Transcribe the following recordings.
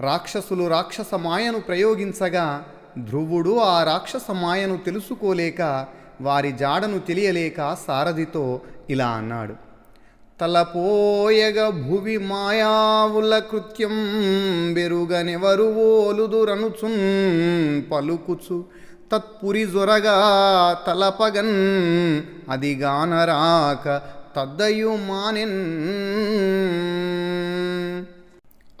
రాక్షసులు రాక్షస మాయను ప్రయోగించగా ధ్రువుడు ఆ రాక్షస మాయను తెలుసుకోలేక వారి జాడను తెలియలేక సారథితో ఇలా అన్నాడు. తలపోయగ భువి మాయావుల కృత్యం బెరుగనెవరు ఓలుదురనుచున్ పలుకుచు. తత్పురి జొరగా తలపగన్ అదిగానరాక తద్దయు మానెన్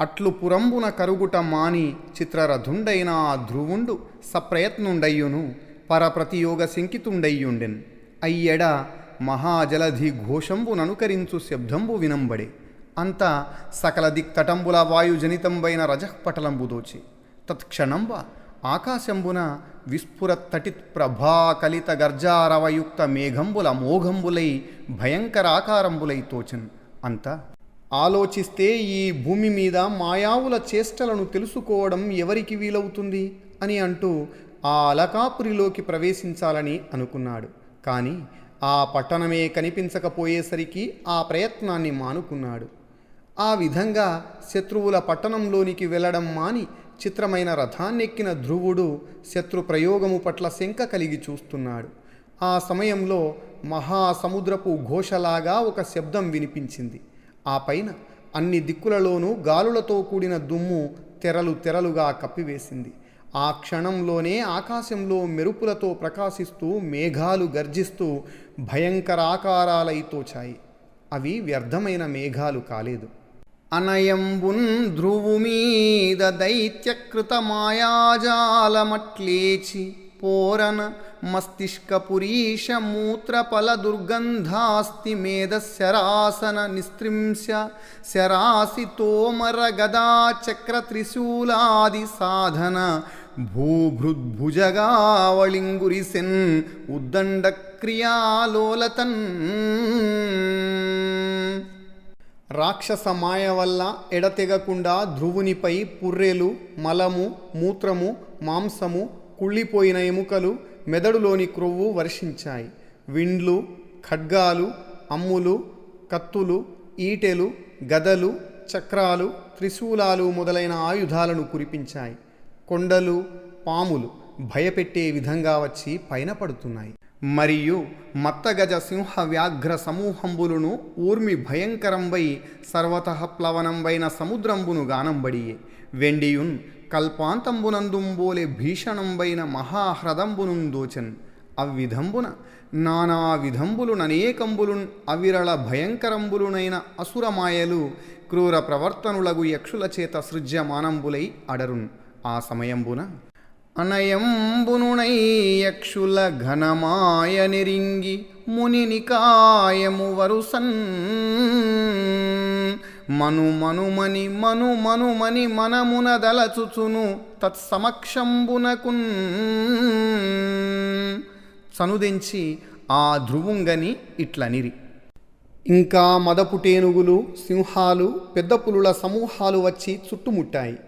అట్లు పురంబున కరుగుట మాని చిత్రరథుండైన ఆ ధ్రువుండు సప్రయత్నుండయ్యును పరప్రతియోగ శంకితుండయ్యుండెన్. అయ్యెడ మహాజలధి ఘోషంబుననుకరించు శబ్దంబు వినంబడే. అంత సకల దిక్తటంబుల వాయుజనితంబైన రజఃపటలంబుదోచి తత్క్షణంబ ఆకాశంబున విస్ఫురత్తటిత్ ప్రభాకలిత గర్జారవయుక్త మేఘంబుల మోఘంబులై భయంకరాకారంబులై తోచన్. అంతా ఆలోచిస్తే ఈ భూమి మీద మాయావుల చేష్టలను తెలుసుకోవడం ఎవరికి వీలవుతుంది? అని అంటూ ఆ అలకాపురిలోకి ప్రవేశించాలని అనుకున్నాడు. కానీ ఆ పట్టణమే కనిపించకపోయేసరికి ఆ ప్రయత్నాన్ని మానుకున్నాడు. ఆ విధంగా శత్రువుల పట్టణంలోనికి వెళ్ళడం మాని చిత్రమైన రథాన్నెక్కిన ధ్రువుడు శత్రు ప్రయోగము పట్ల శంక కలిగి చూస్తున్నాడు. ఆ సమయంలో మహాసముద్రపు ఘోషలాగా ఒక శబ్దం వినిపించింది. ఆ పైన అన్ని దిక్కులలోనూ గాలులతో కూడిన దుమ్ము తెరలు తెరలుగా కప్పివేసింది. ఆ క్షణంలోనే ఆకాశంలో మెరుపులతో ప్రకాశిస్తూ మేఘాలు గర్జిస్తూ భయంకరాకారాలై తోచాయి. అవి వ్యర్థమైన మేఘాలు కాలేదు. అనయంబున్ ధ్రువు మీద దైత్యకృత మాయాజాలమట్లేచి పోరన మస్తిష్కపురీష మూత్రఫల దుర్గంధాస్తి మేధశరాసన నిస్త్రింశ శరాసి తోమర గదా చక్ర త్రిశూలాది సాధన భూభృద్భుజగావళింగురిసెన్ ఉద్దండ క్రియాలోలతన్ రాక్షస మాయ వల్ల ఎడతెగకుండా ధ్రువునిపై పుర్రెలు మలము మూత్రము మాంసము కుళ్ళిపోయిన ఎముకలు మెదడులోని క్రొవ్వు వర్షించాయి. విండ్లు ఖడ్గాలు అమ్ములు కత్తులు ఈటెలు గదలు చక్రాలు త్రిశూలాలు మొదలైన ఆయుధాలను కురిపించాయి. కొండలు పాములు భయపెట్టే విధంగా వచ్చి పైన పడుతున్నాయి. మరియు మత్తగజ సింహ వ్యాఘ్ర సమూహంబులను ఊర్మి భయంకరంబై సర్వత ప్లవనంబైన సముద్రంబును గానంబడియే. వెండియున్ కల్పాంతంబునందుంబోలే భీషణంబైన మహాహ్రదంబునున్ దోచన్ అవ్విధంబున నానా విధంబులుననేకంబులున్ అవిరళ భయంకరంబులునైన అసురమాయలు క్రూర ప్రవర్తనులగు యక్షుల చేత సృజ్యమానంబులై అడరున్. ఆ సమయంబున అనయంబునునై యక్షుల ఘనమాయ నిరింగి ముని నికాయము వరుసన్ మను మనుమని మను మనుమని మనమున దలచుచును. తత్సమక్షంబునకున్ సనుదించి ఆ ధ్రువుంగని ఇట్లనిరి. ఇంకా మదపుటేనుగులు సింహాలు పెద్ద పులుల సమూహాలు వచ్చి చుట్టుముట్టాయి.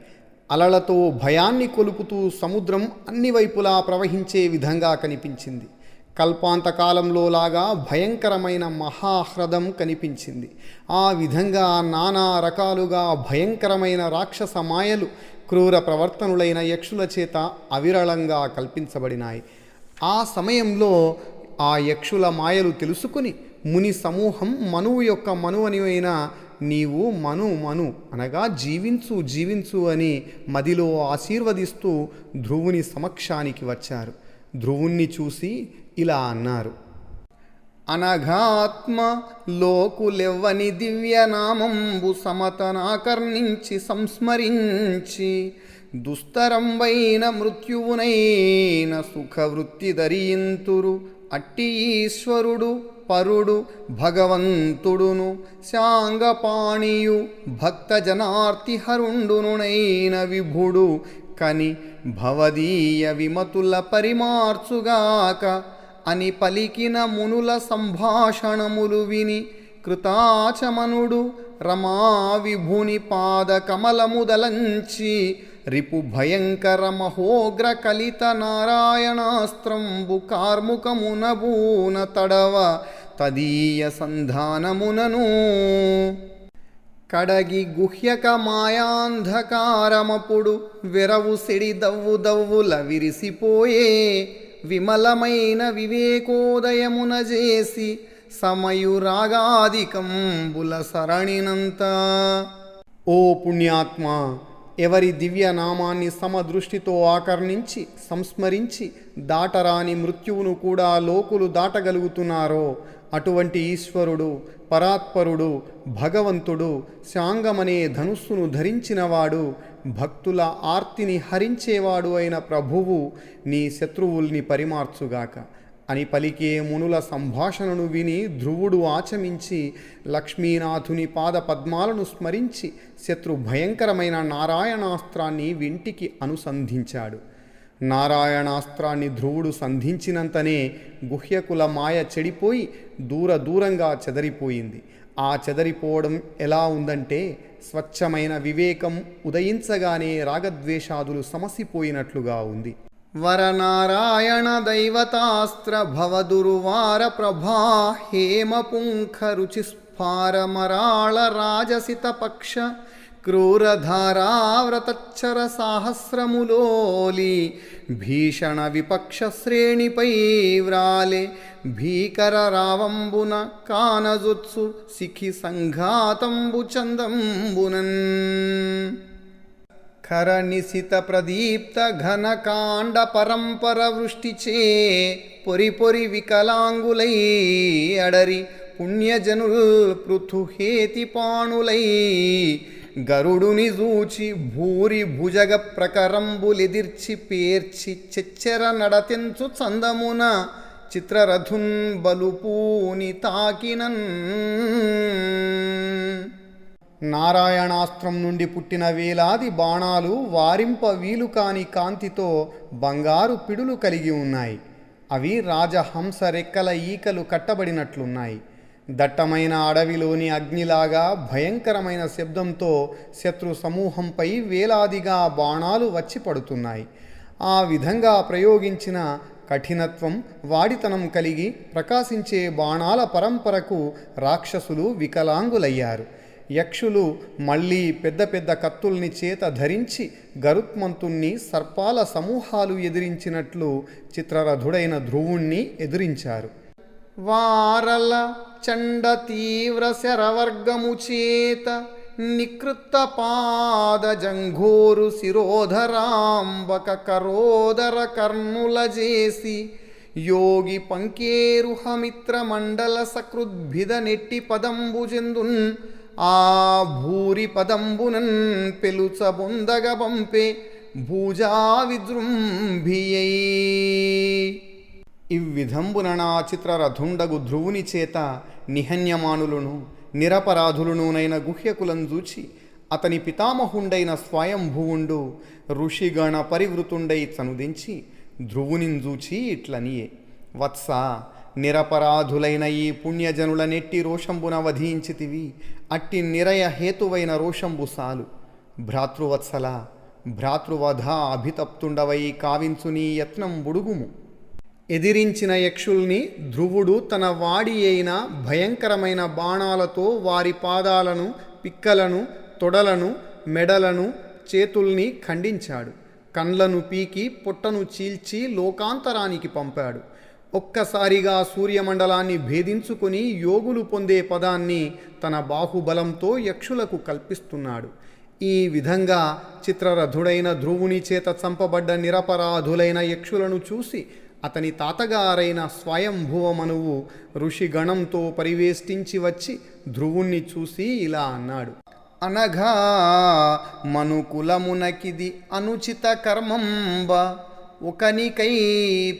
అలలతో భయాన్ని కొలుపుతూ సముద్రం అన్ని వైపులా ప్రవహించే విధంగా కనిపించింది. కల్పాంతకాలంలో లాగా భయంకరమైన మహాహ్రదం కనిపించింది. ఆ విధంగా నానా రకాలుగా భయంకరమైన రాక్షస మాయలు క్రూర ప్రవర్తనులైన యక్షుల చేత అవిరళంగా కల్పించబడినాయి. ఆ సమయంలో ఆ యక్షుల మాయలు తెలుసుకుని ముని సమూహం మనువు యొక్క మనువనివైన నీవు మను మను అనగా జీవించు జీవించు అని మదిలో ఆశీర్వదిస్తూ ధ్రువుని సమక్షానికి వచ్చారు. ధ్రువుణ్ణి చూసి ఇలా అన్నారు. అనఘాత్మ లోకులెవ్వని దివ్యనామంబు సమతనాకర్ణించి సంస్మరించి దుస్తరంబైన మృత్యువునైన సుఖవృత్తి ధరింతురు అట్టి ఈశ్వరుడు పరుడు భగవంతుడును. శాంగపాణియు భక్తజనార్తిహరుండునునైన విభుడు. కని భవదీయ విమతుల పరిమార్చుగాక అని పలికిన మునుల సంభాషణములు విని కృతాచమనుడు రమా విభుని పాద కమలముదలంచి రిపు భయంకర మహోగ్ర కలిత నారాయణాస్త్రంబు కార్ముకమునబూన తడవ తదీయ సంధానమునను. కడగి గుహ్యక మాయాంధకారమపుడు వెరవు సిడి దవ్వు దవ్వుల విరిసిపోయే విమలమైన వివేకోదయమున చేసి సమయురాగాదికంబుల సరణినంత. ఓ పుణ్యాత్మ ఎవరి దివ్య నామాన్ని సమదృష్టితో ఆకర్ణించి సంస్మరించి దాటరాని మృత్యువును కూడా లోకులు దాటగలుగుతున్నారో అటువంటి ఈశ్వరుడు పరాత్పరుడు భగవంతుడు శాంగమనే ధనుస్సును ధరించినవాడు భక్తుల ఆర్తిని హరించేవాడు అయిన ప్రభువు నీ శత్రువుల్ని పరిమార్చుగాక. అని పలికే మునుల సంభాషణను విని ధ్రువుడు ఆచమించి లక్ష్మీనాథుని పాద పద్మాలను స్మరించి శత్రు భయంకరమైన నారాయణాస్త్రాన్ని వింటికి అనుసంధించాడు. నారాయణాస్త్రాన్ని ధ్రువుడు సంధించినంతనే గుహ్యకుల మాయ చెడిపోయి దూర దూరంగా చెదరిపోయింది. ఆ చెదరిపోవడం ఎలా ఉందంటే స్వచ్ఛమైన వివేకం ఉదయించగానే రాగద్వేషాదులు సమసిపోయినట్లుగా ఉంది. వరనారాయణ దైవతాస్త్ర భవదురువార ప్రభా హేమ పుంఖ రుచిస్ఫారమరాళ రాజసిత పక్ష క్రూరధారావ్రతచ్చర సాహస్రములోలి భీషణ విపక్ష శ్రేణిపై వ్రాలే భీకర రావంబున కానజుత్సు సిఖి సంఘాతంబు చందంబునన్. ఖరనిశిత ప్రదీప్త ఘనకాండ పరంపర వృష్టిచే పొరి పొరి వికలాంగులై అడరి పుణ్యజనుల్ పృథుహేతి పాణులై గరుడుని జూచి భూరి భుజగ ప్రకరంబులెదిర్చి పేర్చి చెచ్చెర నడతెంచు చందమున చిత్రరథున్ బలుపూని తాకినన్. నారాయణాస్త్రం నుండి పుట్టిన వేలాది బాణాలు వారింప వీలు కాని కాంతితో బంగారు పిడులు కలిగి ఉన్నాయి. అవి రాజహంస రెక్కల ఈకలు కట్టబడినట్లున్నాయి. దట్టమైన అడవిలోని అగ్నిలాగా భయంకరమైన శబ్దంతో శత్రు సమూహంపై వేలాదిగా బాణాలు వచ్చి పడుతున్నాయి. ఆ విధంగా ప్రయోగించిన కఠినత్వం వాడితనం కలిగి ప్రకాశించే బాణాల పరంపరకు రాక్షసులు వికలాంగులయ్యారు. యక్షులు మళ్ళీ పెద్ద పెద్ద కత్తుల్ని చేత ధరించి గరుత్మంతుణ్ణి సర్పాల సమూహాలు ఎదిరించినట్లు చిత్రరథుడైన ధ్రువుణ్ణి ఎదిరించారు. వారల చండ తీవ్ర శరవర్గము చేత నికృత్త పాద జంఘోరు శిరోధరాంబక కరోదర కర్ణుల చేసి యోగి పంకేరుహమిత్రమండల సకృద్భిద నెట్టి పదంబుజెందున్ ఆ భూరి పదంబునన్ పెలుచబొందగ పంపే భూజా విజృంభియై. ఇవ్విధంబున నా చిత్రరథుండగు ధ్రువుని చేత నిహన్యమానులను నిరపరాధులనునైన గుహ్యకులను చూచి అతని పితామహుండైన స్వయంభువుండు ఋషిగణ పరివృతుండై చనుదించి ధ్రువునింజూచి ఇట్లనియే. వత్స నిరపరాధులైన ఈ పుణ్యజనుల నెట్టి రోషంబున వధించితివి అట్టి నిరయ హేతువైన రోషంబు సాలు. భ్రాతృవత్సల భ్రాతృవధ అభితప్తుండవై కావించు నీ యత్నం బుడుగుము. ఎదిరించిన యక్షుల్ని ధ్రువుడు తన వాడి అయిన భయంకరమైన బాణాలతో వారి పాదాలను పిక్కలను తొడలను మెడలను చేతుల్ని ఖండించాడు. కండ్లను పీకి పొట్టను చీల్చి లోకాంతరానికి పంపాడు. ఒక్కసారిగా సూర్యమండలాన్ని భేదించుకొని యోగులు పొందే పదాన్ని తన బాహుబలంతో యక్షులకు కల్పిస్తున్నాడు. ఈ విధంగా చిత్రరథుడైన ధ్రువుని చేత చంపబడ్డ నిరపరాధులైన యక్షులను చూసి అతని తాతగారైన స్వయంభువమనువు ఋషిగణంతో పరివేష్టించి వచ్చి ధ్రువుణ్ణి చూసి ఇలా అన్నాడు. అనఘా మనుకులమునకిది అనుచిత కర్మంబ. ఒకనికై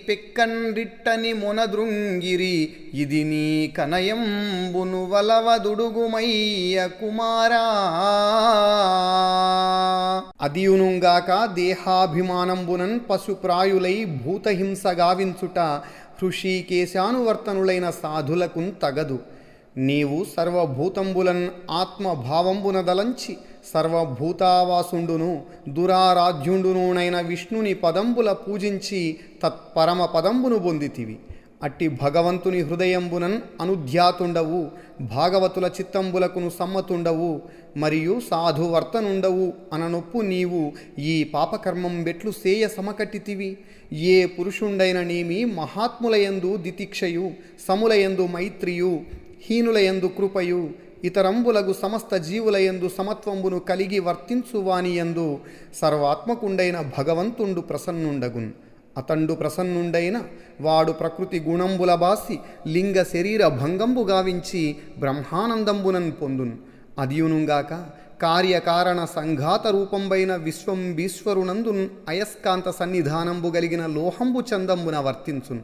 పెక్కన్రిట్టని మొనదృంగిరి ఇది నీ కనయంబును వలవదుడుగుమయ్య కుమారా. అదియునుగాక దేహాభిమానంబునన్ పశుప్రాయులై భూతహింసగావించుట హృషీకేశానువర్తనులైన సాధులకున్ తగదు. నీవు సర్వభూతంబులన్ ఆత్మభావంబున దలంచి సర్వభూతావాసుండును దురారాధ్యుండునునైన విష్ణుని పదంబుల పూజించి తత్పరమ పదంబును పొందితివి అట్టి భగవంతుని హృదయంబునన్ అనుధ్యాతుండవు భాగవతుల చిత్తంబులకును సమ్మతుండవు మరియు సాధువర్తనుండవు అననొప్పు నీవు ఈ పాపకర్మం బెట్లు సేయ సమకట్టితివి. ఏ పురుషుండైననేమి మహాత్ములయందు దితిక్షయు సములయందు మైత్రియు హీనులయందు కృపయు ఇతరంబులగు సమస్త జీవులయందు సమత్వంబును కలిగి వర్తించువానియందు సర్వాత్మకుండైన భగవంతుండు ప్రసన్నుండగున్. అతండు ప్రసన్నుండైన వాడు ప్రకృతి గుణంబుల బాసి లింగ శరీర భంగంబు గావించి బ్రహ్మానందంబునన్ పొందున్. అదియునుగాక కార్యకారణ సంఘాత రూపంబైన విశ్వం భీశ్వరునందున్ అయస్కాంత సన్నిధానంబు గలిగిన లోహంబు చందంబున వర్తించున్.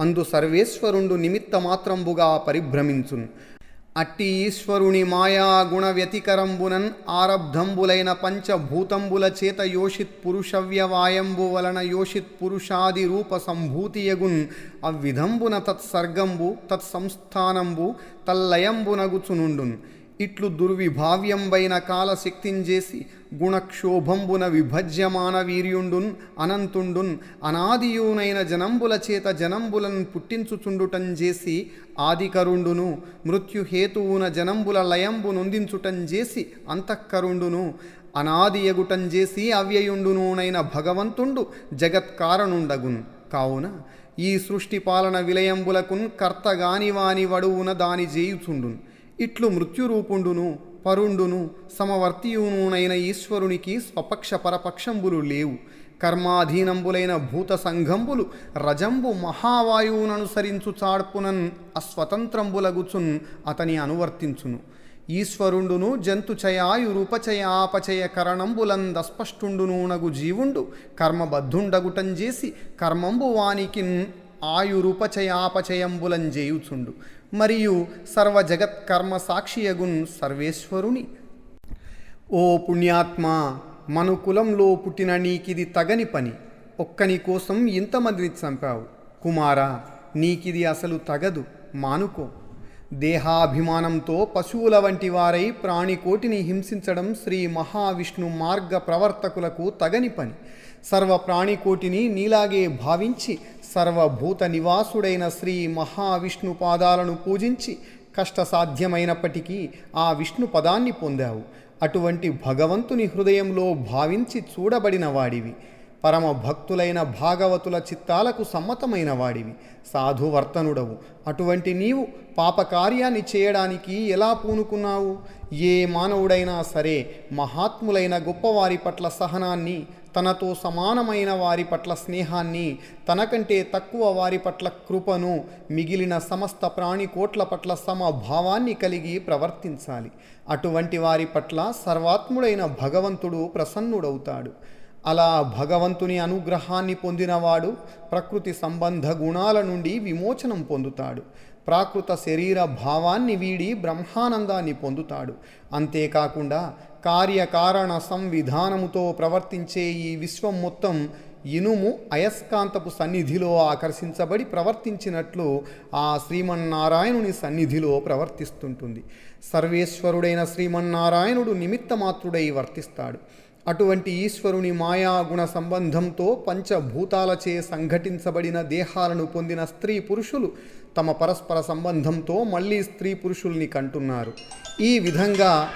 అందు సర్వేశ్వరుండు నిమిత్త మాత్రంబుగా పరిభ్రమించున్. అట్టి ఈశ్వరుని మాయా గుణ వ్యతికరంబునన్ ఆరబ్ధంబులైన పంచభూతంబుల చేత యోషిత్ పురుషవ్యవాయంబు వలన యోషిత్ పురుషాది రూప సంభూతియగున్ అవ్విధంబున తత్సర్గంబు తత్సంస్థానంబు తల్లయంబునగుచునుండున్ ఇట్లు దుర్విభావ్యంబైన కాలశక్తింజేసి గుణక్షోభంబున విభజ్యమాన వీర్యుండున్ అనంతుండున్ అనాదియునైన జనంబుల చేత జనంబులను పుట్టించుచుండుటం చేసి ఆదికరుండును మృత్యుహేతువున జనంబుల లయంబు నొందించుటం చేసి అంతఃకరుండును అనాదియగుటం చేసి అవ్యయుండునునైన భగవంతుండు జగత్కారణుండగున్. కావున ఈ సృష్టి పాలన విలయంబులకున్ కర్తగానివాని వడువున దాని చేయుచుండున్ ఇట్లు మృత్యురూపుండును పరుండును సమవర్తియునునైన ఈశ్వరునికి స్వపక్ష పరపక్షంబులు లేవు. కర్మాధీనంబులైన భూత సంఘంబులు రజంబు మహావాయువుననుసరించు చాడ్పునన్ అస్వతంత్రంబులగుచున్ అతని అనువర్తించును. ఈశ్వరుండును జంతుచయాయు రూపచయాపచయ కరణంబులందస్పష్టుండునూనగు జీవుండు కర్మబద్ధుండగుటం చేసి కర్మంబు వానికిన్ ఆయురూపచయాపచయంబులం చేయుచుండు మరియు సర్వ జగత్ కర్మ సాక్షియగున్ సర్వేశ్వరుని. ఓ పుణ్యాత్మ మనుకులంలో పుట్టిన నీకిది తగని పని ఒక్కని కోసం ఇంతమందిని చంపావు. కుమారా నీకిది అసలు తగదు మానుకో. దేహాభిమానంతో పశువుల వంటి వారై ప్రాణికోటిని హింసించడం శ్రీ మహావిష్ణు మార్గ ప్రవర్తకులకు తగని పని. సర్వ ప్రాణికోటిని నీలాగే భావించి సర్వభూత నివాసుడైన శ్రీ మహావిష్ణు పాదాలను పూజించి కష్టసాధ్యమైనప్పటికీ ఆ విష్ణు పదాన్ని పొందావు. అటువంటి భగవంతుని హృదయంలో భావించి చూడబడిన వాడివి. పరమ భక్తులైన భాగవతుల చిత్తాలకు సమ్మతమైన వాడివి. సాధువర్తనుడవు అటువంటి నీవు పాపకార్యాన్ని చేయడానికి ఎలా పూనుకున్నావు? ఏ మానవుడైనా సరే మహాత్ములైన గొప్పవారి పట్ల సహనాన్ని తనతో సమానమైన వారి పట్ల స్నేహాన్ని తనకంటే తక్కువ వారి పట్ల కృపను మిగిలిన సమస్త ప్రాణికోట్ల పట్ల సమభావాన్ని కలిగి ప్రవర్తించాలి. అటువంటి వారి పట్ల సర్వాత్ముడైన భగవంతుడు ప్రసన్నుడవుతాడు. అలా భగవంతుని అనుగ్రహాన్ని పొందినవాడు ప్రకృతి సంబంధ గుణాల నుండి విమోచనం పొందుతాడు. ప్రాకృత శరీర భావాన్ని వీడి బ్రహ్మానందాన్ని పొందుతాడు. అంతేకాకుండా కార్యకారణ సంవిధానముతో ప్రవర్తించే ఈ విశ్వం మొత్తం ఇనుము అయస్కాంతపు సన్నిధిలో ఆకర్షించబడి ప్రవర్తించినట్లు ఆ శ్రీమన్నారాయణుని సన్నిధిలో ప్రవర్తిస్తుంటుంది. సర్వేశ్వరుడైన శ్రీమన్నారాయణుడు నిమిత్తమాత్రుడై వర్తిస్తాడు. అటువంటి ఈశ్వరుని మాయాగుణ సంబంధంతో పంచభూతాలచే సంఘటించబడిన దేహాలను పొందిన స్త్రీ పురుషులు తమ పరస్పర సంబంధంతో మళ్ళీ స్త్రీ పురుషుల్ని కంటున్నారు. ఈ విధంగా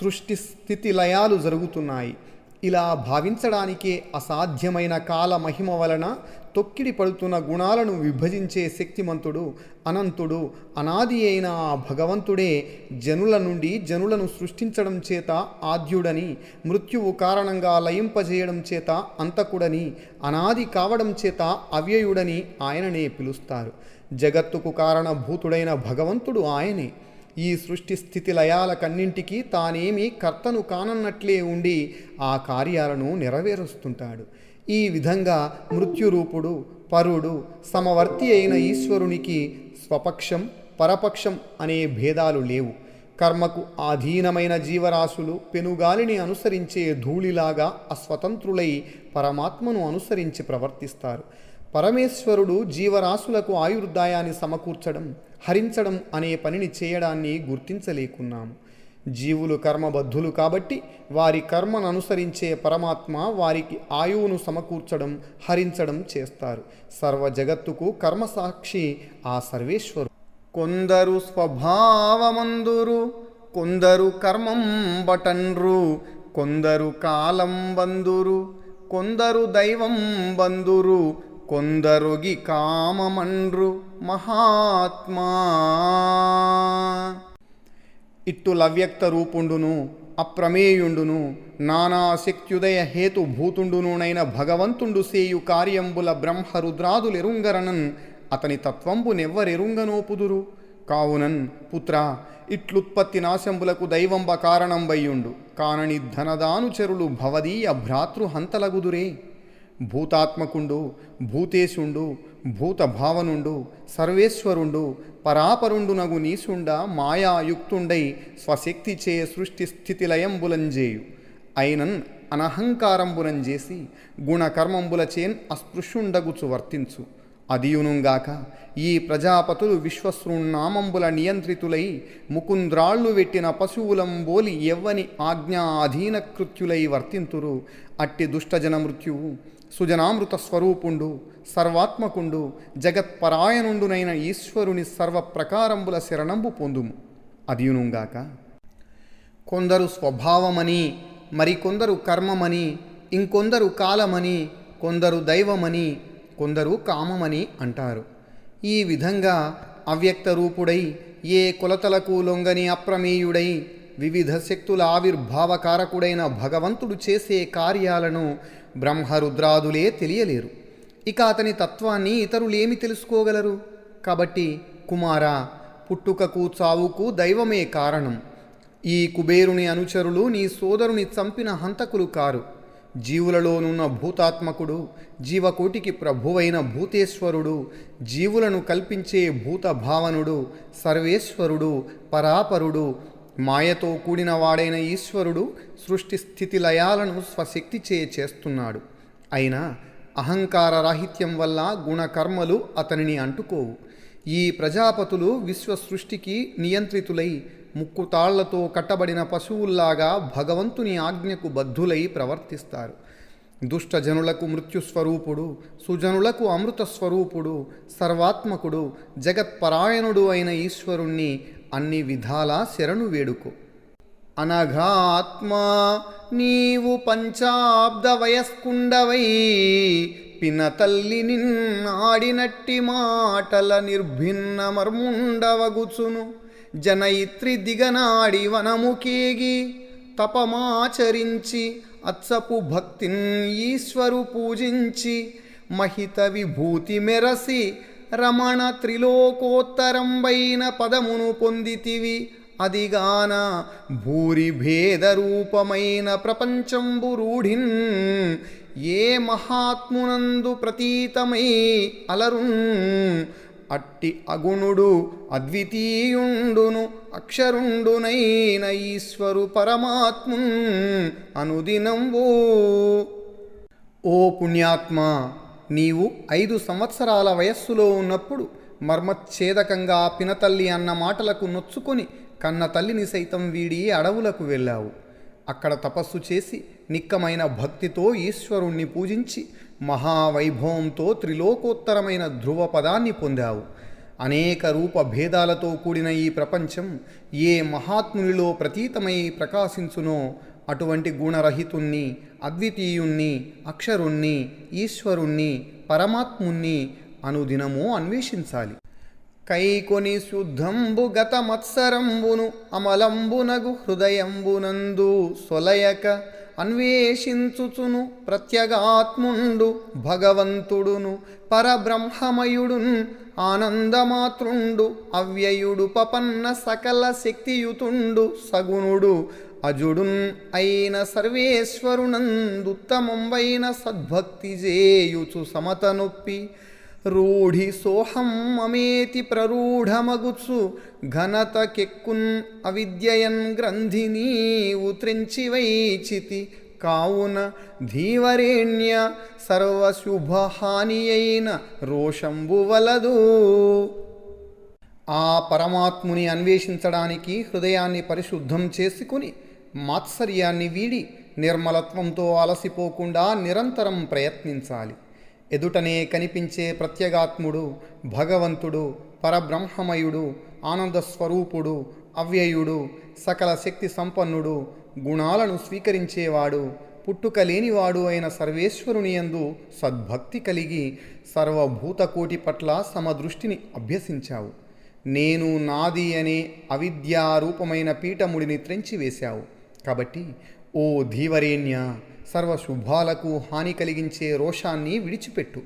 సృష్టి స్థితి లయాలు జరుగుతున్నాయి. ఇలా భావించడానికే అసాధ్యమైన కాల మహిమ వలన తొక్కిడి పడుతున్న గుణాలను విభజించే శక్తిమంతుడు అనంతుడు అనాది అయిన ఆ భగవంతుడే జనుల నుండి జనులను సృష్టించడం చేత ఆద్యుడని మృత్యువు కారణంగా లయింపజేయడం చేత అంతకుడని అనాది కావడం చేత అవ్యయుడని ఆయననే పిలుస్తారు. జగత్తుకు కారణభూతుడైన భగవంతుడు ఆయనే. ఈ సృష్టి స్థితి లయాలకన్నింటికీ తానేమి కర్తను కానన్నట్లే ఉండి ఆ కార్యాలను నెరవేరుస్తుంటాడు. ఈ విధంగా మృత్యురూపుడు పరుడు సమవర్తి అయిన ఈశ్వరునికి స్వపక్షం పరపక్షం అనే భేదాలు లేవు. కర్మకు ఆధీనమైన జీవరాశులు పెనుగాలిని అనుసరించే ధూళిలాగా అస్వతంత్రులై పరమాత్మను అనుసరించి ప్రవర్తిస్తారు. పరమేశ్వరుడు జీవరాశులకు ఆయుర్దాయాన్ని సమకూర్చడం హరించడం అనే పనిని చేయడాన్ని గుర్తించలేకున్నాము జీవులు కర్మబద్ధులు కాబట్టి వారి కర్మను అనుసరించే పరమాత్మ వారికి ఆయువును సమకూర్చడం హరించడం చేస్తారు. సర్వ జగత్తుకు కర్మసాక్షి ఆ సర్వేశ్వరు కొందరు స్వభావమందురు కొందరు కర్మం బటన్రు కొందరు కాలం బందురు కొందరు దైవం బందురు కొందరుగి కామమండ్రు మహాత్మా. ఇట్టు లవ్యక్త రూపుండును అప్రమేయుండును నానాశక్త్యుదయ హేతుభూతుండునునైన భగవంతుండు సేయు కార్యంబుల బ్రహ్మరుద్రాదులెరుంగరనన్ అతని తత్వంబునెవ్వరెరుంగనోపుదురు కావునన్ పుత్ర ఇట్లుత్పత్తి నాశంబులకు దైవంబ కారణంబయ్యుండు. కానని ధనదానుచరులు భవదీయ భ్రాతృహంతలగుదురే. భూతాత్మకుండు భూతేశుండు భూతభావనుండు సర్వేశ్వరుండు పరాపరుండునగు నీసుండ మాయాయుక్తుండై స్వశక్తిచే సృష్టి స్థితిలయంబులంజేయు. అయినన్ అనహంకారంబులంజేసి గుణకర్మంబులచేన్ అస్పృశ్యుండగుచు వర్తించు. అదియునుగాక ఈ ప్రజాపతులు విశ్వశృణామంబుల నియంత్రితులై ముకుంద్రాళ్ళు వెట్టిన పశువులం బోలి ఎవ్వని ఆజ్ఞాధీన కృత్యులై వర్తింతురు. అట్టి దుష్టజన మృత్యువు సుజనామృత స్వరూపుండు సర్వాత్మకుండు జగత్పరాయణుండునైన ఈశ్వరుని సర్వప్రకారంబుల శరణంబు పొందుము. అదియునుగాక కొందరు స్వభావమని మరికొందరు కర్మమని ఇంకొందరు కాలమని కొందరు దైవమని కొందరు కామమని అంటారు. ఈ విధంగా అవ్యక్త రూపుడై ఏ కులతలకు లొంగని అప్రమేయుడై వివిధ శక్తుల ఆవిర్భావకారకుడైన భగవంతుడు చేసే కార్యాలను బ్రహ్మరుద్రాదులే తెలియలేరు. ఇక అతని తత్వాన్ని ఇతరులేమి తెలుసుకోగలరు? కాబట్టి కుమారా పుట్టుకకు చావుకు దైవమే కారణం. ఈ కుబేరుని అనుచరులు నీ సోదరుని చంపిన హంతకులు కారు. జీవులలోనున్న భూతాత్మకుడు జీవకోటికి ప్రభువైన భూతేశ్వరుడు జీవులను కల్పించే భూత భావనుడు సర్వేశ్వరుడు పరాపరుడు మాయతో కూడిన వాడైన ఈశ్వరుడు సృష్టి స్థితి లయాలను స్వశక్తిచే చేస్తున్నాడు. అయినా అహంకార రాహిత్యం వల్ల గుణకర్మలు అతనిని అంటుకోవు. ఈ ప్రజాపతులు విశ్వ సృష్టికి నియంత్రితులై ముక్కుతాళ్ళతో కట్టబడిన పశువుల్లాగా భగవంతుని ఆజ్ఞకు బద్ధులై ప్రవర్తిస్తారు. దుష్టజనులకు మృత్యుస్వరూపుడు సుజనులకు అమృత స్వరూపుడు సర్వాత్మకుడు జగత్పరాయణుడు అయిన ఈశ్వరుణ్ణి అన్ని విధాలా శరణు వేడుకో. అనఘాత్మా నీవు పంచాబ్ద వయస్కుండవై పినతల్లి నిన్నాడినట్టి మాటల నిర్భిన్న మర్ముండవగుచును జనయిత్రి దిగనాడి వనముకేగి తపమాచరించి అత్సపు భక్తిన్ ఈశ్వరు పూజించి మహిత విభూతి మెరసి రమణ త్రిలోకోత్తరంబైన పదమును పొందితివి. అదిగాన భూరి భేద రూపమైన ప్రపంచంబు రూఢిన్ ఏ మహాత్మునందు ప్రతీతమై అలరున్ అట్టి అగుణుడు అద్వితీయుండును అక్షరుండునైన ఈశ్వరు పరమాత్మున్ అనుదినంబు ఓ పుణ్యాత్మ నీవు ఐదు సంవత్సరాల వయస్సులో ఉన్నప్పుడు మర్మచ్ఛేదకంగా పినతల్లి అన్న మాటలకు నొచ్చుకొని కన్న తల్లిని సైతం వీడి అడవులకు వెళ్ళావు. అక్కడ తపస్సు చేసి నిక్కమైన భక్తితో ఈశ్వరుణ్ణి పూజించి మహావైభవంతో త్రిలోకోత్తరమైన ధ్రువ పదాన్ని పొందావు. అనేక రూప భేదాలతో కూడిన ఈ ప్రపంచం ఏ మహాత్మునిలో ప్రతీతమై ప్రకాశించునో అటువంటి గుణరహితుణ్ణి అద్వితీయుణ్ణి అక్షరుణ్ణి ఈశ్వరుణ్ణి పరమాత్ముణ్ణి అనుదినము అన్వేషించాలి. కైకొని శుద్ధంబు గత మత్సరంబును అమలంబునగు హృదయంబునందు సొలయక అన్వేషించుచును ప్రత్యగాత్ముండు భగవంతుడును పరబ్రహ్మమయుడున్ ఆనందమాతృండు అవ్యయుడు పపన్న సకల శక్తియుతుండు సగుణుడు అజుడున్ అయిన సర్వేశ్వరునందుత్తమంబైన సద్భక్తి చేయుచు సమతనొప్పి రూఢి సోహం మమేతి ఘనత ఘనతకెక్కున్ అవిద్యయన్ గ్రంథిని నీవు త్రెంచివైచితి కావున ధీవరేణ్య సర్వశుభహానియైన రోషంబువలదు. రోషంబు వలదు ఆ పరమాత్ముని అన్వేషించడానికి హృదయాన్ని పరిశుద్ధం చేసుకుని మాత్సర్యాన్ని వీడి నిర్మలత్వంతో అలసిపోకుండా నిరంతరం ప్రయత్నించాలి. ఎదుటనే కనిపించే ప్రత్యేగాత్ముడు భగవంతుడు పరబ్రహ్మమయుడు ఆనంద స్వరూపుడు అవ్యయుడు సకల శక్తి సంపన్నుడు గుణాలను స్వీకరించేవాడు పుట్టుక లేనివాడు అయిన సర్వేశ్వరుని యందు సద్భక్తి కలిగి సర్వభూతకోటి పట్ల సమదృష్టిని అభ్యసించావు. నేను నాది అనే అవిద్యారూపమైన పీఠముడిని త్రెంచివేశావు. కాబట్టి ఓ ధీవరేణ్య సర్వశుభాలకు హాని కలిగించే రోషాన్ని విడిచిపెట్టు.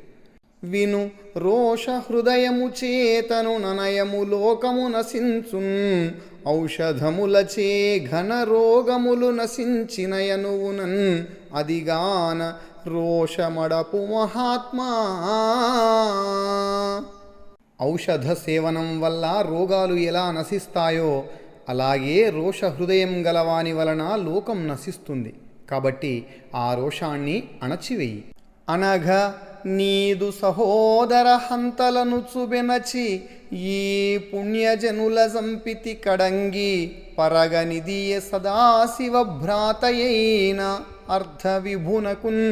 విను రోష హృదయము చేతను ననయము లోకము నశించున్. ఔషధములచే ఘన రోగములు నశించినయనువునన్ అదిగాన రోషమడపు మహాత్మా. ఔషధ సేవనం వల్ల రోగాలు ఎలా నశిస్తాయో అలాగే రోష హృదయం గలవాని వలన లోకం నశిస్తుంది. కాబట్టి ఆ రోషాన్ని అణచివేయి. అనఘ నీదు సహోదర హంతలను చుబెనచి ఈ పుణ్యజనుల సంపితి కడంగి పరగనిదియ సదాశివ భ్రాతయైన అర్ధ విభునకున్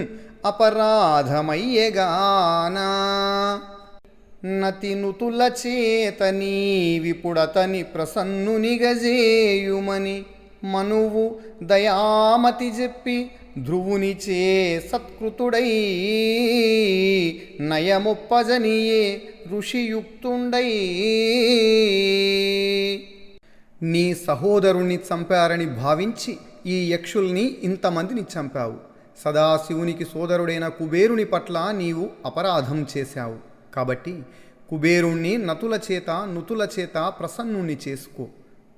అపరాధమయ్యగానా. నతి నుతుల చేతని విపుడతని ప్రసన్నుని గజేయుమని మనువు దయామతి చెప్పి ధ్రువునిచే సత్కృతుడై నయముప్పజనియే ఋషియుక్తుండై. నీ సహోదరుణ్ణి చంపారని భావించి ఈ యక్షుల్ని ఇంతమందిని చంపావు. సదాశివునికి సోదరుడైన కుబేరుని పట్ల నీవు అపరాధం చేశావు. కాబట్టి కుబేరుణ్ణి నతుల చేత నుతుల చేత ప్రసన్నుణ్ణి చేసుకో.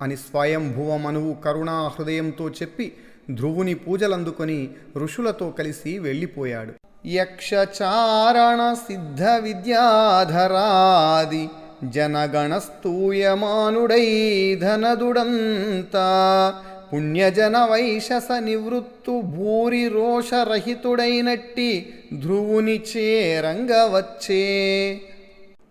అని స్వయంభువమనువు కరుణా హృదయంతో చెప్పి ధ్రువుని పూజలందుకొని ఋషులతో కలిసి వెళ్ళిపోయాడు. యక్షచారణ సిద్ధ విద్యాధరాది జనగణస్తూయమానుడై ధనదుడంతా పుణ్యజన వైశస నివృత్తు భూరి రోషరహితుడైనట్టి ధ్రువుని చేరంగవచ్చే.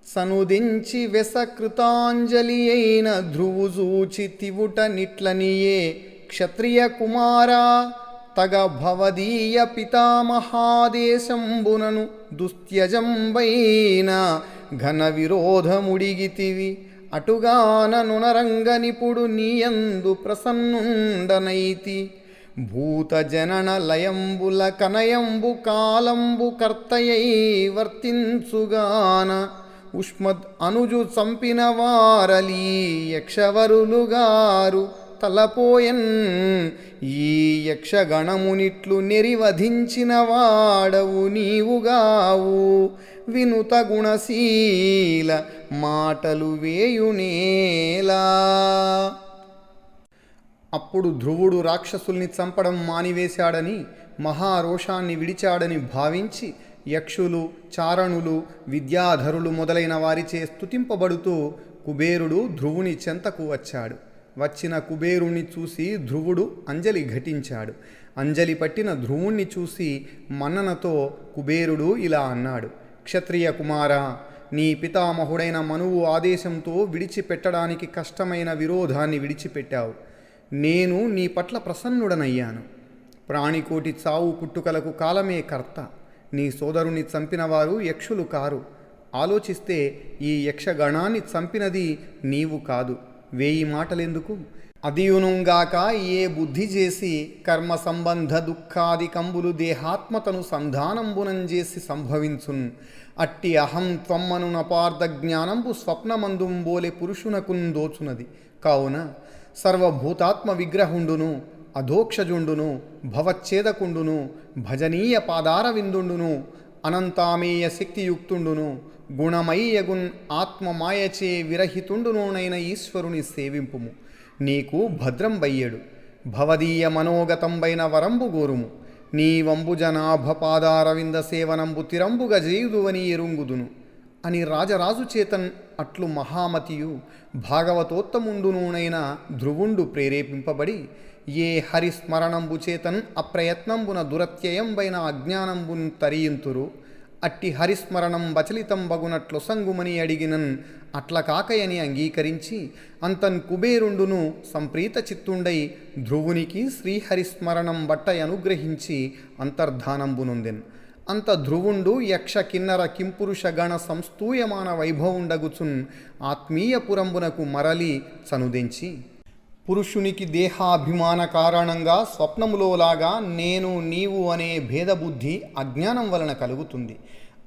సనుదించి వెసకృతాంజలి అయిన ధ్రువుజూచి తివుట నిట్లనియే క్షత్రియ కుమారా తగ భవదీయ పితామహాదేశంబునను దుస్త్యజంబైన ఘన విరోధముడిగితివి అటుగాన నునరంగ నీయందు ప్రసన్నుండనైతి. భూతజనన లయంబుల కనయంబు కాలంబు కర్తయై వర్తించుగాన ఉష్మద్ అనుజు చంపిన వారలీ యక్షవరులుగారు తలపోయన్. ఈ యక్షగణమునిట్లు నెరివధించిన వాడవు నీవుగావు. వినుత గుణశీల మాటలు వేయునేలా అప్పుడు ధ్రువుడు రాక్షసుల్ని చంపడం మానివేశాడని మహారోషాన్ని విడిచాడని భావించి యక్షులు చారణులు విద్యాధరులు మొదలైన వారిచే స్తుతింపబడుతూ కుబేరుడు ధ్రువుని చెంతకు వచ్చాడు. వచ్చిన కుబేరుణ్ణి చూసి ధ్రువుడు అంజలి ఘటించాడు. అంజలి పట్టిన ధ్రువుణ్ణి చూసి మన్ననతో కుబేరుడు ఇలా అన్నాడు క్షత్రియ కుమారా నీ పితామహుడైన మనువు ఆదేశంతో విడిచిపెట్టడానికి కష్టమైన విరోధాన్ని విడిచిపెట్టావు. నేను నీ పట్ల ప్రసన్నుడనయ్యాను. ప్రాణికోటి చావు పుట్టుకలకు కాలమే కర్త. నీ సోదరుని చంపినవారు యక్షులు కారు. ఆలోచిస్తే ఈ యక్షగణాన్ని చంపినది నీవు కాదు. వేయి మాటలెందుకు? అదియునుగాక ఏ బుద్ధి చేసి కర్మ సంబంధ దుఃఖాది కంబులు దేహాత్మతను సంధానంబునం చేసి సంభవించున్. అట్టి అహం త్వమ్మను నపార్థ జ్ఞానంబు స్వప్నమందుంబోలె పురుషునకున్ దోచునది. కావున సర్వభూతాత్మ విగ్రహుండును అధోక్షజుండును భవచ్ఛేదకుండును భజనీయ పాదార విందుండును అనంతామేయ శక్తియుక్తుండును గుణమయ్యగున్ ఆత్మమాయచే విరహితుండునునైన ఈశ్వరుని సేవింపుము. నీకు భద్రం బయ్యడు భవదీయ మనోగతంబైన వరంబు గోరుము. నీ వంబుజనాభ పాదారవింద సేవనంబు తిరంబుగ చేయుదువని ఎరుంగుదును. అని రాజరాజు చేతన్ అట్లు మహామతియు భాగవతోత్తముండునూనైన ధ్రువుండు ప్రేరేపింపబడి ఏ హరిస్మరణంబు చేతన్ అప్రయత్నంబున దురత్యయంబైన అజ్ఞానంబున్ తరియింతురు అట్టి హరిస్మరణం బచలితం బగునట్లు సంగుమని అడిగినన్ అట్ల కాకయని అంగీకరించి అంతన్ కుబేరుండును సంప్రీత చిత్తుండై ధ్రువునికి శ్రీహరిస్మరణం బట్టై అనుగ్రహించి అంతర్ధానంబునొందెన్. అంత ధ్రువుండు యక్ష కిన్నర కింపురుష గణ సంస్తూయమాన వైభవుండగుచున్ ఆత్మీయ పురంబునకు మరలి చనుదించి పురుషునికి దేహాభిమాన కారణంగా స్వప్నములోలాగా నేను నీవు అనే భేదబుద్ధి అజ్ఞానం వలన కలుగుతుంది.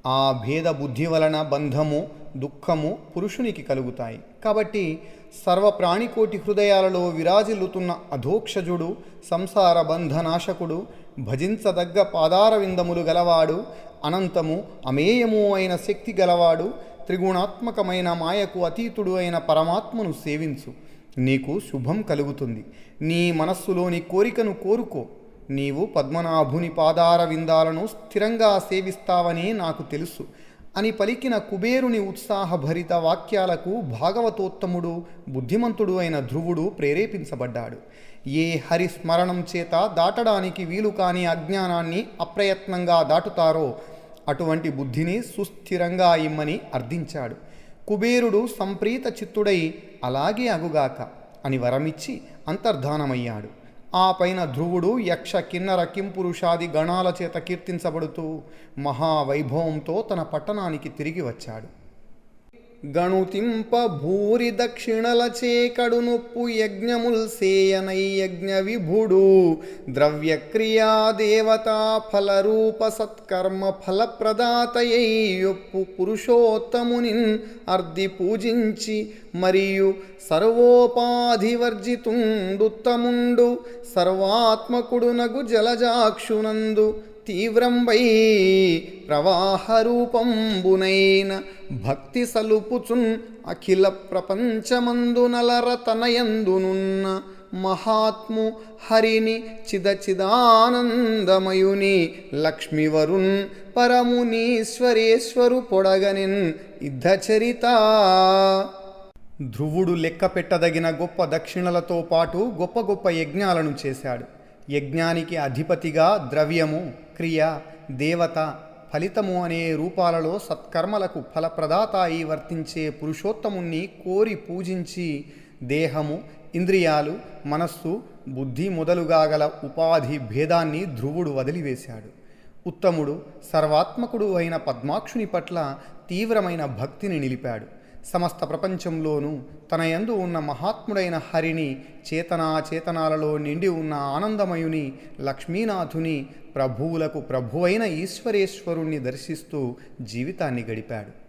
ఆ భేద బుద్ధి వలన బంధము దుఃఖము పురుషునికి కలుగుతాయి. కాబట్టి సర్వ ప్రాణికోటి హృదయాలలో విరాజిల్లుతున్న అధోక్షజుడు సంసార బంధనాశకుడు భజించదగ్గ పాదారవిందములు గలవాడు అనంతము అమేయము అయిన శక్తి గలవాడు త్రిగుణాత్మకమైన మాయకు అతీతుడు అయిన పరమాత్మను సేవించు. నీకు శుభం కలుగుతుంది. నీ మనస్సులోని కోరికను కోరుకో. నీవు పద్మనాభుని పాదార విందాలను స్థిరంగా సేవిస్తావని నాకు తెలుసు. అని పలికిన కుబేరుని ఉత్సాహభరిత వాక్యాలకు భాగవతోత్తముడు బుద్ధిమంతుడు అయిన ధ్రువుడు ప్రేరేపించబడ్డాడు. ఏ హరి స్మరణం చేత దాటడానికి వీలు కాని అజ్ఞానాన్ని అప్రయత్నంగా దాటుతారో అటువంటి బుద్ధిని సుస్థిరంగా ఇమ్మని అర్థించాడు. కుబేరుడు సంప్రీత చిత్తుడై అలాగే అగుగాక అని వరమిచ్చి అంతర్ధానమయ్యాడు. ఆ పైన ధ్రువుడు యక్ష కిన్నర కింపురుషాది గణాల చేత కీర్తించబడుతూ మహావైభవంతో తన పట్టణానికి తిరిగి వచ్చాడు. గణుతింప భూరి చేకడు కడునొప్పు యజ్ఞముల్ సేయనై యజ్ఞ విభుడు ద్రవ్యక్రియా దేవతా ఫలరూప సత్కర్మ ఫలప్రదాతయై యొప్పు పురుషోత్తమునిన్ అర్ధి పూజించి మరియు సర్వోపాధివర్జితుండుత్తముండు. సర్వాత్మకుడునగు జలజాక్షునందు తీవ్రం వై ప్రవాహరూపంబునైన భక్తి సలుపుచున్ అఖిల ప్రపంచమందు తనయందునున్న మహాత్ము హరిని చిదచిదానందమయుని లక్ష్మీవరుణ్ పరమునీశ్వరేశ్వరు పొడగనిన్ యుద్ధచరిత. ధ్రువుడు లెక్క పెట్టదగిన గొప్ప దక్షిణలతో పాటు గొప్ప గొప్ప యజ్ఞాలను చేశాడు. యజ్ఞానికి అధిపతిగా ద్రవ్యము క్రియ దేవత ఫలితము అనే రూపాలలో సత్కర్మలకు ఫలప్రదాత అయి వర్తించే పురుషోత్తముణ్ణి కోరి పూజించి దేహము ఇంద్రియాలు మనస్సు బుద్ధి మొదలుగా గల ఉపాధి భేదాన్ని ధ్రువుడు వదిలివేశాడు. ఉత్తముడు సర్వాత్మకుడు అయిన పద్మాక్షుని పట్ల తీవ్రమైన భక్తిని నిలిపాడు. సమస్త ప్రపంచంలోనూ తన యందు ఉన్న మహాత్ముడైన హరిని చేతనాచేతనాలలో నిండి ఉన్న ఆనందమయుని లక్ష్మీనాథుని ప్రభువులకు ప్రభువైన ఈశ్వరేశ్వరుణ్ణి దర్శిస్తూ జీవితాన్ని గడిపాడు.